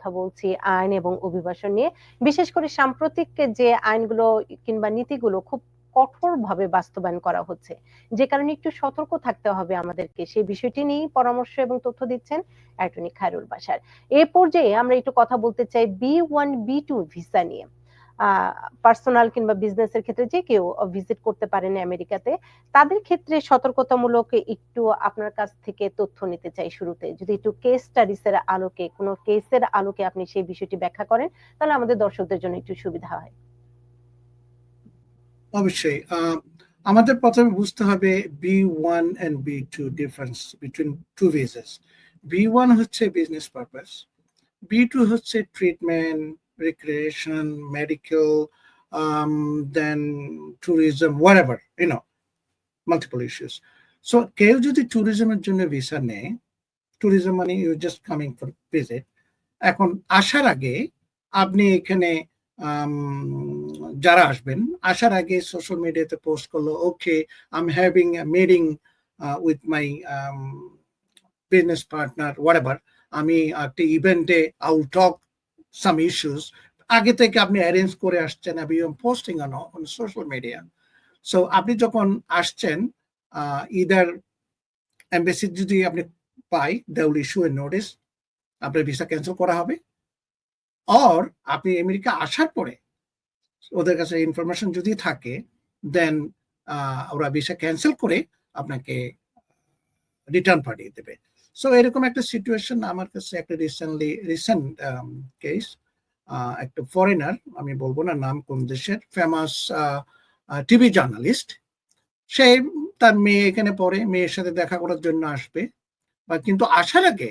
কথা বলছি, আইন এবং অভিবাসন নিয়ে। বিশেষ করে সাম্প্রতিক যে আইনগুলো কিংবা নীতিগুলো খুব কঠোরভাবে বাস্তবায়ন করা হচ্ছে, যে কারণে একটু সতর্ক থাকতে হবে আমাদেরকে। সেই বিষয়টি নিয়েই পরামর্শ এবং তথ্য দিচ্ছেন অ্যাটর্নি খায়রুল বাসার এ পর্যায়ে আমরা একটু কথা বলতে চাই B one, B two visa নিয়ে। পার্সোনাল কিংবা বিজনেসের ক্ষেত্রে যে কেউ ভিজিট করতে পারেন আমেরিকাতে, তাদের ক্ষেত্রে সতর্কতামূলক একটু আপনার কাছ থেকে তথ্য নিতে চাই শুরুতে। যদি একটু কেস স্টাডিজ এর আলোকে, কোনো কেসের আলোকে আপনি সেই বিষয়টি ব্যাখ্যা করেন, তাহলে আমাদের দর্শকদের জন্য একটু সুবিধা হয়। অবশ্যই আমাদের প্রথমে বুঝতে হবে B one and B two difference between two visas B one হচ্ছে বিজনেস পারপাস বি টু হচ্ছে treatment recreation, medical, um, then tourism, whatever, you know, multiple issues. So কেউ যদি ট্যুরিজমের জন্য ভিসা নেয় ট্যুরিজম মানে you just coming for visit এখন আসার আগে আপনি এখানে যারা আসবেন আসার আগে সোশ্যাল মিডিয়াতে পোস্ট করল okay I am having meeting with my business partner what আমি একটা ইভেন্টে আই টক সাম ইস্যুস আগে থেকে আপনি অ্যারেঞ্জ করে আসছেন আপনি posting on on social media so আপনি যখন আসছেন ইদার এম্বাসি যদি আপনি পাই they will issue a notice আপনার ভিসা ক্যান্সেল করা হবে। অর আপনি আমেরিকা আসার পরে ওদের কাছে ইনফরমেশন যদি থাকে দেন ওরা ভিসা ক্যান্সেল করে আপনাকে রিটার্ন পাঠিয়ে দেবে। সো এরকম একটা সিচুয়েশন আমার কাছে একটা রিসেন্টলি রিসেন্ট কেস একটা ফরেনার আমি বলব না নাম কোন দেশের ফেমাস টিভি জার্নালিস্ট সে তার মেয়ে এখানে পড়ে, মেয়ের সাথে দেখা করার জন্য আসবে। বা কিন্তু আসার আগে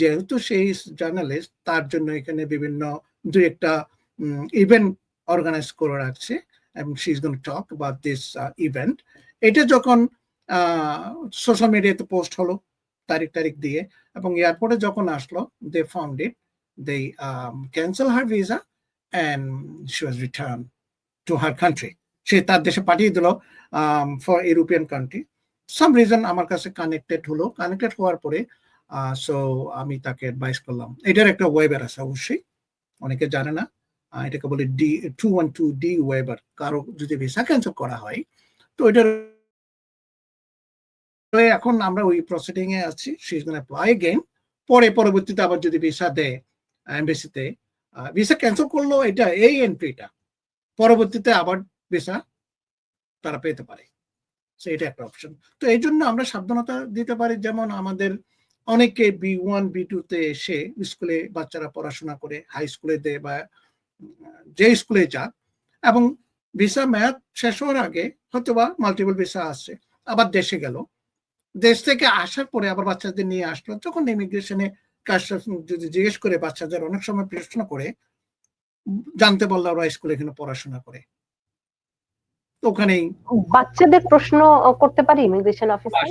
যেহেতু সেই জার্নালিস্ট তার জন্য এখানে বিভিন্ন দু একটা ইভেন্ট অর্গানাইজ করে রাখছে, এবং she is talk about this event এটা যখন সোশ্যাল মিডিয়াতে পোস্ট হলো তারিখ তারিখ দিয়ে। এবং এয়ারপোর্টে যখন আসলো they found it they cancel her visa and she was return to her country সে তার দেশে পাঠিয়ে দিল for European country some reason আমার কাছে কানেক্টেড হলো। কানেক্টেড হওয়ার পরে সো আমি তাকে অ্যাডভাইস করলাম। এটার একটা ওয়েবার আছে অবশ্যই। অনেকে জানে না এটাকে বলে D two one two D waiver কারও যদি ভিসা ক্যান্সেল করা হয়, তো এটার এখন আমরা ওই প্রসিডিং এ আছি পরে, পরবর্তীতে আবার যদি ভিসা দেয় এমবেসিতে ভিসা ক্যান্সেল করল, এটা এই এন্ট্রিটা পরবর্তীতে আবার ভিসা তারা পেতে পারে। এটা একটা অপশন তো এই জন্য আমরা সাবধানতা দিতে পারি, যেমন আমাদের অনেকে বি ওয়ান বি টু তে এসে স্কুলে বাচ্চারা পড়াশোনা করে হাই স্কুলে দেয় বা, যে স্কুলে যাক, এবং ভিসা মেয়াদ শেষ হওয়ার আগে হয়তো বা মাল্টিপল ভিসা আসছে আবার দেশে গেল। দেশ থেকে আসার পরে আবার বাচ্চাদের নিয়ে আসলো। যখন ইমিগ্রেশনে কাজটা যদি জিজ্ঞেস করে বাচ্চাদের অনেক সময় প্রশ্ন করে জানতে পারল ওরা স্কুলে এখানে পড়াশোনা করে। ওখানেই বাচ্চাদের প্রশ্ন করতে পারি ইমিগ্রেশন অফিসে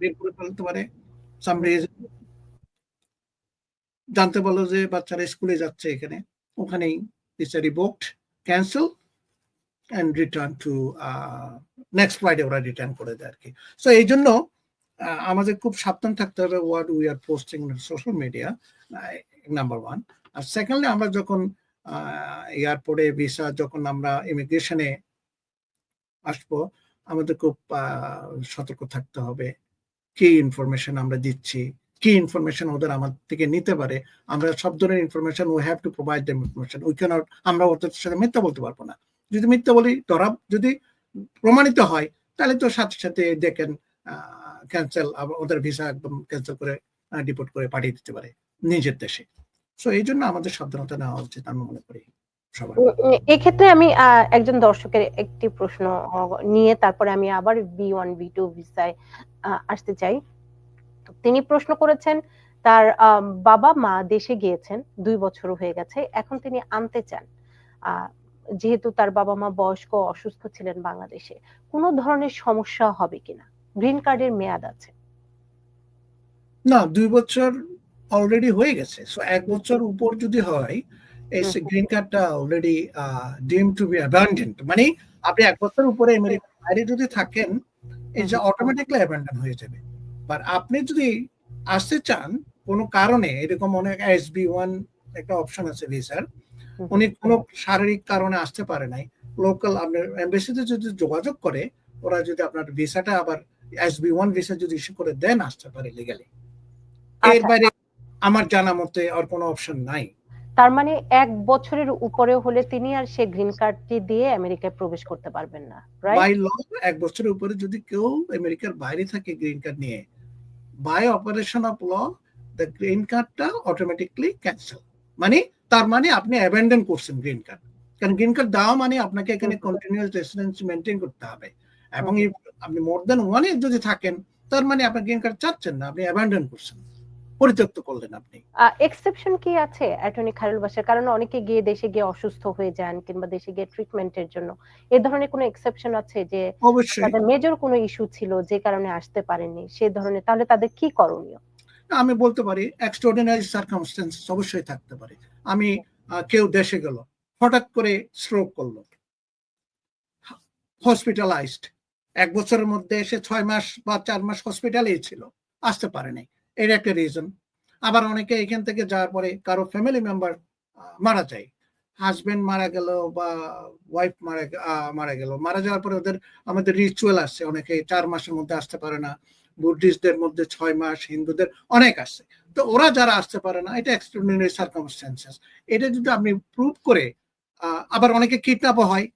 বের করে ফেলতে পারে। জানতে পারল যে বাচ্চারা স্কুলে যাচ্ছে এখানে। ওখানেই it's revoked cancel and return to next Friday ওরা রিটার্ন করে দেয় আর কি সো এই জন্য আমাদের খুব সাবধান থাকতে হবে what we are posting social media number one R secondly আমরা যখন এয়ারপোর্টে ভিসা যখন আমরা ইমিগ্রেশনে আসব, আমাদের খুব সতর্ক থাকতে হবে। কি ইনফরমেশন আমরা দিচ্ছি? কি ইনফরমেশন ওদের আমার থেকে নিতে পারে? আমরা সব ধরনের information we have to provide them information we can আমরা ওদের সাথে মিথ্যা বলতে পারব না। যদি মিথ্যা বলি, ধরা, যদি প্রমাণিত হয়, তাহলে তো সাথে সাথে দেখেন ক্যান্সেল ওদের ভিসা একদম ক্যান্সেল করে ডিপোর্ট করে পাঠিয়ে দিতে পারে নিজের দেশে। সো এই জন্য আমাদের সাবধানতা নেওয়া উচিত, আমি মনে করি এক্ষেত্রে আমি একজন দর্শকের একটি প্রশ্ন নিয়ে তারপরে আমি আবার বি ওয়ান বি টু ভিসায় আসতে চাই। তিনি প্রশ্ন করেছেন, তার বাবা মা দেশে গিয়েছেন, দুই বছর হয়ে গেছে, এখন তিনি আনতে চান। যেহেতু তার বাবা মা বয়স্ক, অসুস্থ ছিলেন বাংলাদেশে, কোনো ধরনের সমস্যা হবে কিনা? গ্রিন কার্ডের মেয়াদ আছে। না দুই বছর অলরেডি হয়ে গেছে। সো এক বছর উপর যদি হয় এই গ্রিন কার্ডটা অলরেডি ডিম টু বি অ্যাবান্ডেন্ট মানে আপনি এক বছর উপরে আমেরিকার বাইরে যদি থাকেন এই যে অটোমেটিকলি অ্যাবান্ডন হয়ে যাবে। বাট আপনি যদি আসতে চান কোনো কারণে এরকম অনেক এস বি ওয়ান একটা অপশন আছে ভিসার উনি কোনো শারীরিক কারণে আসতে পারে নাই। লোকাল আপনার এম্বাসিতে যদি যোগাযোগ করে ওরা যদি আপনার ভিসাটা আবার এস বি ওয়ান ভিসা যদি ইস্যু করে দেন আসতে পারে লিগালি এর আচ্ছা। বাইরে আমার জানা মতে আর কোনো অপশন নাই। তার মানে এক বছরের উপরে হলে তিনি আর সে গ্রিন কার্ডটি দিয়ে আমেরিকায় প্রবেশ করতে পারবেন না বাই ল এক বছরের উপরে যদি কেউ আমেরিকার বাইরে থাকে গ্রিন কার্ড নিয়ে by operation of law the green কার্ডটা অটোমেটিকলি ক্যান্সেল মানে তার মানে আপনি অ্যাবেন্ডন করছেন গ্রিন কার্ড কারণ গ্রিন কার্ড দেওয়া মানে আপনাকে এখানে। কন্টিনিউয়াস রেসিডেন্সি মেনটেন করতে হবে। এবং আপনি মোর দেন ওয়ান যদি থাকেন তার মানে আপনার গ্রিন কার্ড চাচ্ছেন না আপনি অ্যাবেন্ডন করছেন। পরিত্যক্ত করলেন আপনি। এক্সেপশন কি আছে অ্যাটর্নি খায়রুল বাসার কারণ অনেকে গিয়ে দেশে গিয়ে অসুস্থ হয়ে যান কিংবা দেশে গিয়ে ট্রিটমেন্টের জন্য। এ ধরনের কোনো এক্সেপশন আছে যে অবশ্যই। তাদের মেজর কোনো ইস্যু ছিল যে কারণে আসতে পারেননি? সে ধরনের তাহলে তাদের কি করণীয়? আমি বলতে পারি এক্সট্রাঅর্ডিনারি সার্কামস্টেন্সেস অবশ্যই থাকতে পারে। আমি কেউ দেশে গেল হঠাৎ করে স্ট্রোক করল হসপিটালাইজড এক বছরের মধ্যে এসে ছয় মাস বা চার মাস হসপিটালেই ছিল, আসতে পারে নাই। এর একটা রিজন আবার অনেকে এখান থেকে যাওয়ার পরে কারও ফ্যামিলি মেম্বার মারা যায়। হাজবেন্ড মারা গেল বা ওয়াইফ মারা মারা গেল। মারা যাওয়ার পরে ওদের, আমাদের রিচুয়াল আসছে। অনেকে চার মাসের মধ্যে আসতে পারে না। বুদ্ধিস্টদের মধ্যে ছয় মাস, হিন্দুদের অনেক আছে তো ওরা যারা আসতে পারে না, এটা এক্সট্রাঅর্ডিনারি সার্কামস্টেন্সেস এটা যদি আপনি প্রুভ করে আবার অনেকে কিডন্যাপ হয়।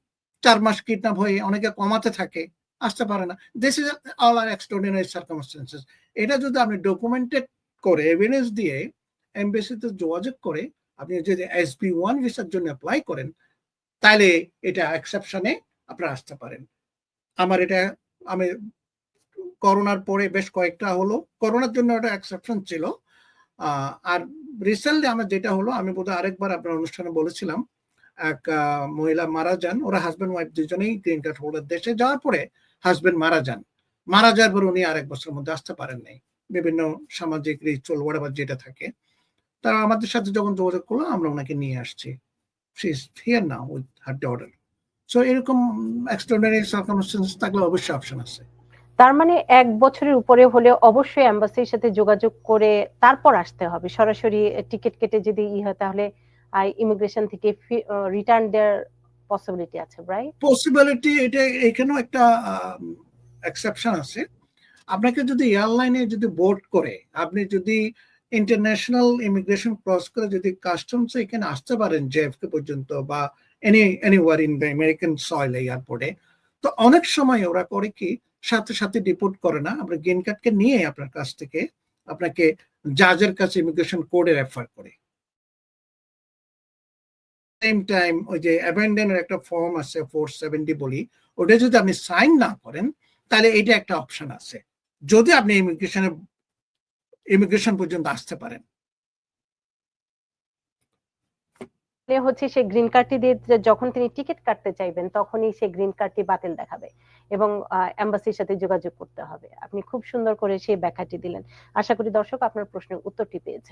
চার মাস কিডন্যাপ হয়ে অনেকে কমাতে থাকে। আসতে পারে না। This is all are extraordinary circumstances এটা যদি আপনি ডকুমেন্টেড করে এভিডেন্স দিয়ে এমবেসিতে যোগাযোগ করে, আপনি যদি এস বি ওয়ান ভিসার জন্য অ্যাপ্লাই করেন, তাহলে এটা এক্সেপশনে আপনারা আসতে পারেন। আমার এটা, আমি করোনার পরে বেশ কয়েকটা হলো, করোনার জন্য একটা এক্সেপশন ছিল। আর রিসেন্টলি আমার যেটা হলো, আমি বোধহয় আরেকবার আপনার অনুষ্ঠানে বলেছিলাম, এক মহিলা মারা যান, ওরা হাজব্যান্ড ওয়াইফ দুজনেই গ্রিন কার্ড হোল্ডার দেশে যাওয়ার পরে হাজব্যান্ড মারা যান। মারা যাওয়ার পর উনি আরেক বছরের মধ্যে আসতে পারেন নাই। বিভিন্ন সামাজিক রিচুয়াল ওয়াটার যেটা থাকে। তারা আমাদের সাথে যখন যোগাযোগ করল, আমরা ওনাকে নিয়ে আসছি। She is here now with her daughter so এরকম এক্সট্রাঅর্ডিনারি সার্কামস্টেন্স থাকলে অবশ্যই অপশন আছে। তার মানে এক বছরের উপরে হলে অবশ্যই এম্বাসির সাথে যোগাযোগ করে তারপর আসতে হবে। সরাসরি টিকিট কেটে যদি ই হয়, তাহলে ইমিগ্রেশন থেকে রিটার্ন দেওয়ার পসিবিলিটি আছে রাইট পসিবিলিটি এটা এখানেও একটা এক্সেপশন আছে। আপনাকে যদি এয়ারলাইনে যদি বোর্ড করে, আপনি যদি ইন্টারন্যাশনাল ইমিগ্রেশন ক্রস করে যদি কাস্টমস এখানে আসতে পারেন জেএফকে পর্যন্ত বা any anywhere in the American soil এয়ারপোর্টে তো অনেক সময় ওরা করে কি, সাথে সাথে ডিপোর্ট করে না। আপনার গ্রিন কার্ডকে নিয়ে আপনার কাছ থেকে আপনাকে জাজের কাছে ইমিগ্রেশন কোডে রেফার করে। সেম টাইম ওই যে অ্যাবেন্ডেনের একটা ফর্ম আছে ফোর সেভেন্টি বলি, ওটা যদি আপনি সাইন না করেন, তাহলে এটা একটা অপশন আছে। যদি আপনি ইমিগ্রেশনে ইমিগ্রেশন পর্যন্ত আসতে পারেন। হচ্ছে সে গ্রিন কার্ডটি দিয়ে যখন তিনি টিকিট কাটতে চাইবেন, তখনই সে গ্রিন কার্ডটি বাতিল দেখাবে এবং এম্বাসির সাথে যোগাযোগ করতে হবে। আপনি খুব সুন্দর করে সেই ব্যাখ্যাটি দিলেন। আশা করি দর্শক আপনার প্রশ্নের উত্তরটি পেয়েছেন।